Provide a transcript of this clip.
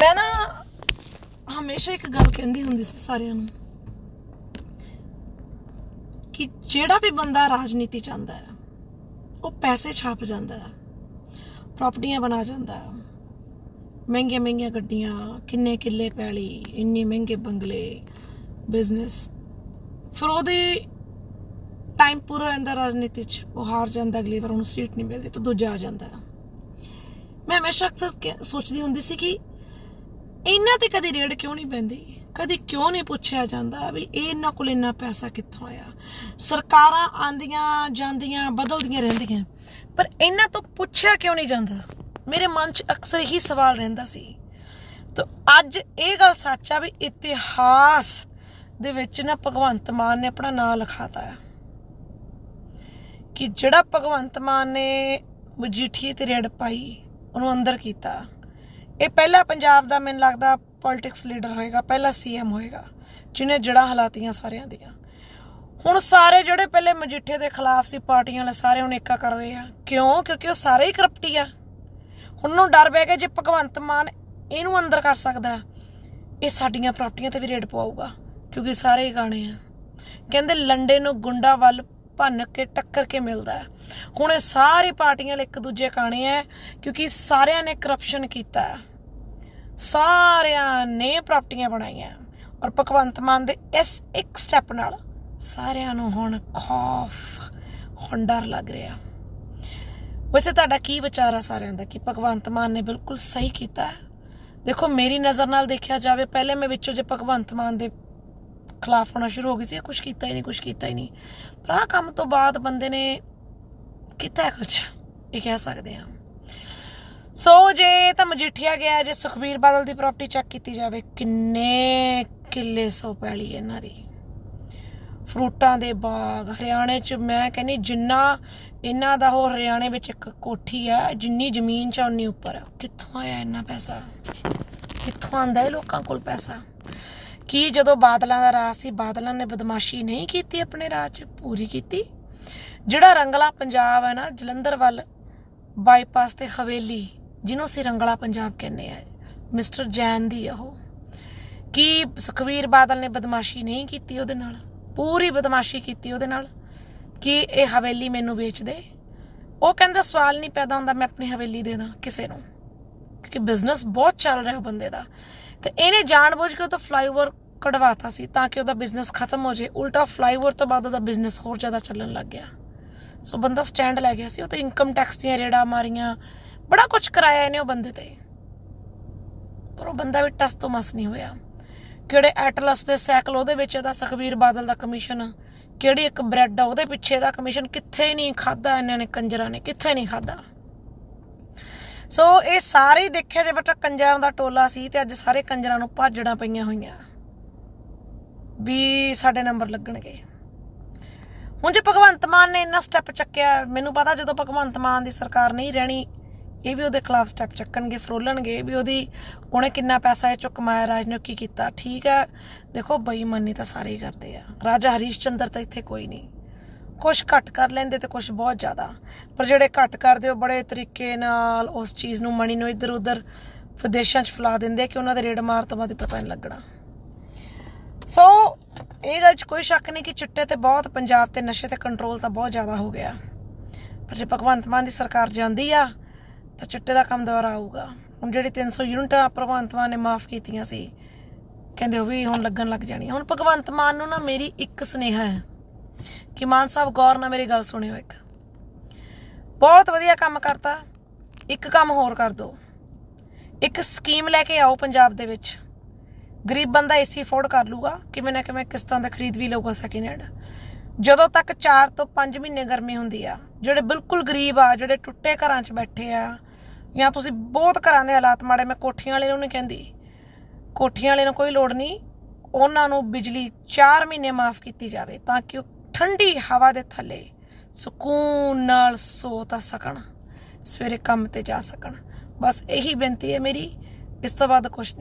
ਮੈਂ ਨਾ ਹਮੇਸ਼ਾ ਇੱਕ ਗੱਲ ਕਹਿੰਦੀ ਹੁੰਦੀ ਸੀ ਸਾਰਿਆਂ ਨੂੰ ਕਿ ਜਿਹੜਾ ਵੀ ਬੰਦਾ ਰਾਜਨੀਤੀ ਚਾਹੁੰਦਾ ਹੈ, ਉਹ ਪੈਸੇ ਛਾਪ ਜਾਂਦਾ ਹੈ ਪ੍ਰਾਪਰਟੀਆਂ ਬਣਾ ਜਾਂਦਾ ਹੈ, ਮਹਿੰਗੀਆਂ ਮਹਿੰਗੀਆਂ ਗੱਡੀਆਂ, ਕਿੰਨੇ ਕਿੱਲੇ ਪੈਲੀ, ਇੰਨੇ ਮਹਿੰਗੇ ਬੰਗਲੇ ਬਿਜ਼ਨਸ ਫਿਰ ਉਹਦੇ ਟਾਈਮ ਪੂਰਾ ਹੋ ਰਾਜਨੀਤੀ 'ਚ, ਉਹ ਹਾਰ ਜਾਂਦਾ, ਅਗਲੀ ਵਾਰ ਉਹਨੂੰ ਸੀਟ ਨਹੀਂ ਮਿਲਦੀ, ਤਾਂ ਦੂਜਾ ਆ ਜਾਂਦਾ ਮੈਂ ਹਮੇਸ਼ਾ ਅਕਸਰ ਸੋਚਦੀ ਹੁੰਦੀ ਸੀ ਕਿ ਇਹਨਾਂ ਤੇ ਕਦੇ ਰੇਡ ਕਿਉਂ ਨਹੀਂ ਪੈਂਦੀ? ਕਦੇ ਕਿਉਂ ਨਹੀਂ ਪੁੱਛਿਆ ਜਾਂਦਾ ਵੀ ਇਹ ਇਹਨਾਂ ਕੋਲ ਇੰਨਾ ਪੈਸਾ ਕਿੱਥੋਂ ਆਇਆ? ਸਰਕਾਰਾਂ ਆਂਦੀਆਂ ਜਾਂਦੀਆਂ, ਬਦਲਦੀਆਂ ਰਹਿੰਦੀਆਂ, ਪਰ ਇਹਨਾਂ ਤੋਂ ਪੁੱਛਿਆ ਕਿਉਂ ਨਹੀਂ ਜਾਂਦਾ? ਮੇਰੇ ਮਨ 'ਚ ਅਕਸਰ ਹੀ ਸਵਾਲ ਰਹਿੰਦਾ ਸੀ। ਤਾਂ ਅੱਜ ਇਹ ਗੱਲ ਸੱਚ ਆ ਵੀ ਇਤਿਹਾਸ ਦੇ ਵਿੱਚ ਨਾ ਭਗਵੰਤ ਮਾਨ ਨੇ ਆਪਣਾ ਨਾਮ ਲਿਖਾਤਾ ਹੈ ਕਿ ਜਿਹੜਾ ਭਗਵੰਤ ਮਾਨ ਨੇ ਮਜੀਠੀ ਤੇ ਰੇਡ ਪਾਈ, ਉਹਨੂੰ ਅੰਦਰ ਕੀਤਾ। ਇਹ ਪਹਿਲਾ ਪੰਜਾਬ ਦਾ ਮੈਨੂੰ ਲੱਗਦਾ ਪੋਲਿਟਿਕਸ ਲੀਡਰ ਹੋਏਗਾ, ਪਹਿਲਾ ਸੀਐਮ ਹੋਏਗਾ, ਜਿਹਨੇ ਜੜਾਂ ਹਲਾਤੀਆਂ ਸਾਰਿਆਂ ਦੀਆਂ। ਹੁਣ ਸਾਰੇ ਜਿਹੜੇ ਪਹਿਲੇ ਮਜੀਠੇ ਦੇ ਖਿਲਾਫ ਸੀ, ਪਾਰਟੀਆਂ ਵਾਲੇ ਸਾਰੇ ਹੁਣ ਏਕਾ ਕਰ ਰਹੇ ਆ। ਕਿਉਂ? ਕਿਉਂਕਿ ਉਹ ਸਾਰੇ ਹੀ ਕਰਪਟੀ ਆ। ਹੁਣ ਨੂੰ ਡਰ ਪੈ ਗਿਆ ਜੇ ਭਗਵੰਤ ਮਾਨ ਇਹਨੂੰ ਅੰਦਰ ਕਰ ਸਕਦਾ, ਇਹ ਸਾਡੀਆਂ ਪ੍ਰਾਪਰਟੀਆਂ ਤੇ ਵੀ ਰੇਡ ਪਵਾਊਗਾ, ਕਿਉਂਕਿ ਸਾਰੇ ਹੀ ਗਾਣੇ ਆ। ਕਹਿੰਦੇ ਲੰਡੇ ਨੂੰ ਗੁੰਡਾ ਵੱਲ ਭੰਨ ਕੇ ਟੱਕਰ ਕੇ ਮਿਲਦਾ ਹੈ। ਹੁਣ ਇਹ ਸਾਰੀ ਪਾਰਟੀਆਂ ਲਈ ਇੱਕ ਦੂਜੇ ਕਾਣੇ ਆ, ਕਿਉਂਕਿ ਸਾਰਿਆਂ ਨੇ ਕਰਪਸ਼ਨ ਕੀਤਾ ਹੈ। ਸਾਰਿਆਂ ਨੇ ਪ੍ਰਾਪਰਟੀਆਂ ਬਣਾਈਆਂ। ਔਰ ਭਗਵੰਤ ਮਾਨ ਦੇ ਇਸ ਇੱਕ ਸਟੈਪ ਨਾਲ ਸਾਰਿਆਂ ਨੂੰ ਹੁਣ ਖੌਫ, ਹੁਣ ਡਰ ਲੱਗ ਰਿਹਾ। ਵੈਸੇ ਤੁਹਾਡਾ ਕੀ ਵਿਚਾਰ ਆ ਸਾਰਿਆਂ ਦਾ? ਕਿ ਭਗਵੰਤ ਮਾਨ ਨੇ ਬਿਲਕੁਲ ਸਹੀ ਕੀਤਾ? ਦੇਖੋ, ਮੇਰੀ ਨਜ਼ਰ ਨਾਲ ਦੇਖਿਆ ਜਾਵੇ, ਪਹਿਲੇ ਮੈਂ ਵਿੱਚੋਂ ਜੇ ਭਗਵੰਤ ਮਾਨ ਦੇ ਖਿਲਾਫ ਹੋਣਾ ਸ਼ੁਰੂ ਹੋ ਗਈ ਸੀ, ਇਹ ਕੁਝ ਕੀਤਾ ਹੀ ਨਹੀਂ ਕੁਝ ਕੀਤਾ ਹੀ ਨਹੀਂ। ਪਰ ਆਹ ਕੰਮ ਤੋਂ ਬਾਅਦ ਬੰਦੇ ਨੇ ਕੀਤਾ ਕੁਝ ਇਹ ਕਹਿ ਸਕਦੇ ਹਾਂ। ਸੋ ਜੇ ਤਾਂ ਮਜੀਠੀਆ ਗਿਆ, ਜੇ ਸੁਖਬੀਰ ਬਾਦਲ ਦੀ ਪ੍ਰਾਪਰਟੀ ਚੈੱਕ ਕੀਤੀ ਜਾਵੇ, ਕਿੰਨੇ ਕਿੱਲੇ ਸੌ ਪੈਲੀ ਇਹਨਾਂ ਦੀ। ਫਰੂਟਾਂ ਦੇ ਬਾਗ, ਹਰਿਆਣੇ ਚ ਮੈਂ ਕਹਿੰਨੀ ਜਿੰਨਾ ਇਹਨਾਂ ਦਾ ਉਹ ਹਰਿਆਣੇ ਵਿੱਚ ਇੱਕ ਕੋਠੀ ਆ, ਜਿੰਨੀ ਜ਼ਮੀਨ ਚ ਉਨੀ ਉੱਪਰ ਆ। ਕਿੱਥੋਂ ਆਇਆ ਇੰਨਾ ਪੈਸਾ? ਕਿੱਥੋਂ ਆਂਦਾ ਇਹ ਲੋਕਾਂ ਕੋਲ ਪੈਸਾ? ਕੀ ਜਦੋਂ ਬਾਦਲਾਂ ਦਾ ਰਾਜ ਸੀ, ਬਾਦਲਾਂ ਨੇ ਬਦਮਾਸ਼ੀ ਨਹੀਂ ਕੀਤੀ ਆਪਣੇ ਰਾਜ 'ਚ? ਪੂਰੀ ਕੀਤੀ। ਜਿਹੜਾ ਰੰਗਲਾ ਪੰਜਾਬ ਹੈ ਨਾ, ਜਲੰਧਰ ਵੱਲ ਬਾਈਪਾਸ ਤੇ ਹਵੇਲੀ ਜਿਹਨੂੰ ਅਸੀਂ ਰੰਗਲਾ ਪੰਜਾਬ ਕਹਿੰਦੇ ਆ। ਮਿਸਟਰ ਜੈਨ ਦੀ ਆ ਉਹ। ਕੀ ਸੁਖਵੀਰ ਬਾਦਲ ਨੇ ਬਦਮਾਸ਼ੀ ਨਹੀਂ ਕੀਤੀ ਉਹਦੇ ਨਾਲ? ਪੂਰੀ ਬਦਮਾਸ਼ੀ ਕੀਤੀ ਉਹਦੇ ਨਾਲ। ਕਿ ਇਹ ਹਵੇਲੀ ਮੈਨੂੰ ਵੇਚ ਦੇ? ਉਹ ਕਹਿੰਦਾ, ਸਵਾਲ ਨਹੀਂ ਪੈਦਾ ਹੁੰਦਾ, ਮੈਂ ਆਪਣੀ ਹਵੇਲੀ ਦੇ ਦਾਂ ਕਿਸੇ ਨੂੰ। ਕਿਉਂਕਿ ਬਿਜ਼ਨਸ ਬਹੁਤ ਚੱਲ ਰਿਹਾ ਉਹ ਬੰਦੇ ਦਾ। ਤੇ ਇਹਨੇ ਜਾਣਬੁੱਝ ਕੇ ਉਹ ਤਾਂ ਫਲਾਈਓਵਰ ਕਢਵਾਤਾ ਸੀ ਤਾਂ ਕਿ ਉਹਦਾ ਬਿਜ਼ਨਸ ਖਤਮ ਹੋ ਜਾਏ ਉਲਟਾ ਫਲਾਈਓਵਰ ਤੋਂ ਬਾਅਦ ਉਹਦਾ ਬਿਜ਼ਨਸ ਹੋਰ ਜ਼ਿਆਦਾ ਚੱਲਣ ਲੱਗ ਗਿਆ। ਸੋ ਬੰਦਾ ਸਟੈਂਡ ਲੈ ਗਿਆ ਸੀ। ਉਹ ਤਾਂ ਇਨਕਮ ਟੈਕਸ ਦੀਆਂ ਰੇੜਾਂ ਮਾਰੀਆਂ ਬੜਾ ਕੁਝ ਕਰਾਇਆ ਇਹਨੇ ਉਹ ਬੰਦੇ ਤੇ। ਪਰ ਉਹ ਬੰਦਾ ਵੀ ਟਸ ਤੋਂ ਮਸ ਨਹੀਂ ਹੋਇਆ। ਕਿਹੜੇ ਐਟਲਸ ਦੇ ਸਾਈਕਲ ਉਹਦੇ ਵਿੱਚ ਇਹਦਾ ਸੁਖਬੀਰ ਬਾਦਲ ਦਾ ਕਮਿਸ਼ਨ। ਕਿਹੜੀ ਇੱਕ ਬ੍ਰੈਡ ਆ, ਉਹਦੇ ਪਿੱਛੇ ਦਾ ਕਮਿਸ਼ਨ। ਕਿੱਥੇ ਨਹੀਂ ਖਾਦਾ ਇਹਨਾਂ ਨੇ, ਕੰਜਰਾਂ ਨੇ, ਕਿੱਥੇ ਨਹੀਂ ਖਾਦਾ ਸੋ ਇਹ ਸਾਰੇ ਹੀ ਦੇਖਿਆ ਜੇ ਬਟਾ ਕੰਜਰਾਂ ਦਾ ਟੋਲਾ ਸੀ ਤੇ ਅੱਜ ਸਾਰੇ ਕੰਜਰਾਂ ਨੂੰ ਭਾਜੜਾਂ ਪਈਆਂ ਹੋਈਆਂ। ਵੀ ਸਾਡੇ ਨੰਬਰ ਲੱਗਣਗੇ। ਹੁਣ ਜੇ ਭਗਵੰਤ ਮਾਨ ਨੇ ਇੰਨਾ ਸਟੈਪ ਚੱਕਿਆ, ਮੈਨੂੰ ਪਤਾ ਜਦੋਂ ਭਗਵੰਤ ਮਾਨ ਦੀ ਸਰਕਾਰ ਨਹੀਂ ਰਹਿਣੀ ਇਹ ਵੀ ਉਹਦੇ ਖਿਲਾਫ ਸਟੈਪ ਚੱਕਣਗੇ, ਫਰੋਲਣਗੇ, ਵੀ ਉਹਦੀ ਉਹਨੇ ਕਿੰਨਾ ਪੈਸਾ ਇਹ ਚੋਂ ਕਮਾਇਆ ਰਾਜ ਨੇ ਕੀ ਕੀਤਾ। ਠੀਕ ਹੈ, ਦੇਖੋ ਬੇਈਮਾਨੀ ਤਾਂ ਸਾਰੇ ਹੀ ਕਰਦੇ ਆ। ਰਾਜਾ ਹਰੀਸ਼ ਚੰਦਰ ਤਾਂ ਇੱਥੇ ਕੋਈ ਨਹੀਂ। ਕੁਝ ਘੱਟ ਕਰ ਲੈਂਦੇ ਤੇ ਕੁਝ ਬਹੁਤ ਜ਼ਿਆਦਾ। ਪਰ ਜਿਹੜੇ ਘੱਟ ਕਰਦੇ, ਉਹ ਬੜੇ ਤਰੀਕੇ ਨਾਲ ਉਸ ਚੀਜ਼ ਨੂੰ ਮਣੀ ਨੂੰ ਇੱਧਰ ਉੱਧਰ ਵਿਦੇਸ਼ਾਂ 'ਚ ਫਲਾ ਦਿੰਦੇ ਕਿ ਉਹਨਾਂ ਦੇ ਰੇਡ ਮਾਰ ਤੋਂ ਬਾਅਦ ਹੀ ਪਤਾ ਨਹੀਂ ਲੱਗਣਾ। ਸੋ ਇਹ ਗੱਲ 'ਚ ਕੋਈ ਸ਼ੱਕ ਨਹੀਂ ਕਿ ਚਿੱਟੇ ਤੇ ਬਹੁਤ, ਪੰਜਾਬ ਤੇ ਨਸ਼ੇ ਤੇ ਕੰਟਰੋਲ ਤਾਂ ਬਹੁਤ ਜ਼ਿਆਦਾ ਹੋ ਗਿਆ। ਪਰ ਜੇ ਭਗਵੰਤ ਮਾਨ ਦੀ ਸਰਕਾਰ ਜਾਂਦੀ ਆ ਤਾਂ ਚਿੱਟੇ ਦਾ ਕੰਮ ਦੁਬਾਰਾ ਆਊਗਾ। ਹੁਣ ਜਿਹੜੀ 300 ਯੂਨਿਟਾਂ ਭਗਵੰਤ ਮਾਨ ਨੇ ਮਾਫ ਕੀਤੀਆਂ ਸੀ, ਕਹਿੰਦੇ ਉਹ ਵੀ ਹੁਣ ਲੱਗਣ ਲੱਗ ਜਾਣੀਆਂ। ਹੁਣ ਭਗਵੰਤ ਮਾਨ ਨੂੰ ਨਾ ਮੇਰੀ ਇੱਕ ਸੁਨੇਹਾ ਹੈ ਕਿ ਮਾਨ ਸਾਹਿਬ ਗੌਰ ਨਾਲ ਮੇਰੀ ਗੱਲ ਸੁਣਿਓ ਇੱਕ। ਬਹੁਤ ਵਧੀਆ ਕੰਮ ਕਰਤਾ। ਇੱਕ ਕੰਮ ਹੋਰ ਕਰ ਦਿਓ ਇੱਕ ਸਕੀਮ ਲੈ ਕੇ ਆਓ ਪੰਜਾਬ ਦੇ ਵਿੱਚ। ਗਰੀਬ ਬੰਦਾ ਏਸੀ ਅਫੋਰਡ ਕਰ ਲੂਗਾ, ਕਿਵੇਂ ਨਾ ਕਿਵੇਂ ਕਿਸ਼ਤਾਂ ਦਾ ਖਰੀਦ ਵੀ ਲਊਗਾ ਸੈਕਿੰਡ ਹੈਂਡ ਜਦੋਂ ਤੱਕ 4 ਤੋਂ 5 ਮਹੀਨੇ ਗਰਮੀ ਹੁੰਦੀ ਆ, ਜਿਹੜੇ ਬਿਲਕੁਲ ਗਰੀਬ ਆ, ਜਿਹੜੇ ਟੁੱਟੇ ਘਰਾਂ 'ਚ ਬੈਠੇ ਆ ਜਾਂ ਤੁਸੀਂ ਬਹੁਤ ਘਰਾਂ ਦੇ ਹਾਲਾਤ ਮਾੜੇ, ਮੈਂ ਕੋਠੀਆਂ ਵਾਲੇ ਨੂੰ ਨਹੀਂ ਕਹਿੰਦੀ। ਕੋਠੀਆਂ ਵਾਲੇ ਨੂੰ ਕੋਈ ਲੋੜ ਨਹੀਂ। ਉਹਨਾਂ ਨੂੰ ਬਿਜਲੀ 4 ਮਹੀਨੇ ਮਾਫ ਕੀਤੀ ਜਾਵੇ ਤਾਂ ਕਿ ਉਹ ਠੰਡੀ ਹਵਾ ਦੇ ਥੱਲੇ ਸਕੂਨ ਨਾਲ ਸੋ ਤਾਂ ਸਕਣ, ਸਵੇਰੇ ਕੰਮ ਤੇ ਜਾ ਸਕਣ। ਬਸ ਇਹੀ ਬੇਨਤੀ ਹੈ ਮੇਰੀ, ਇਸ ਤੋਂ ਬਾਅਦ ਕੁਝ ਨਹੀਂ।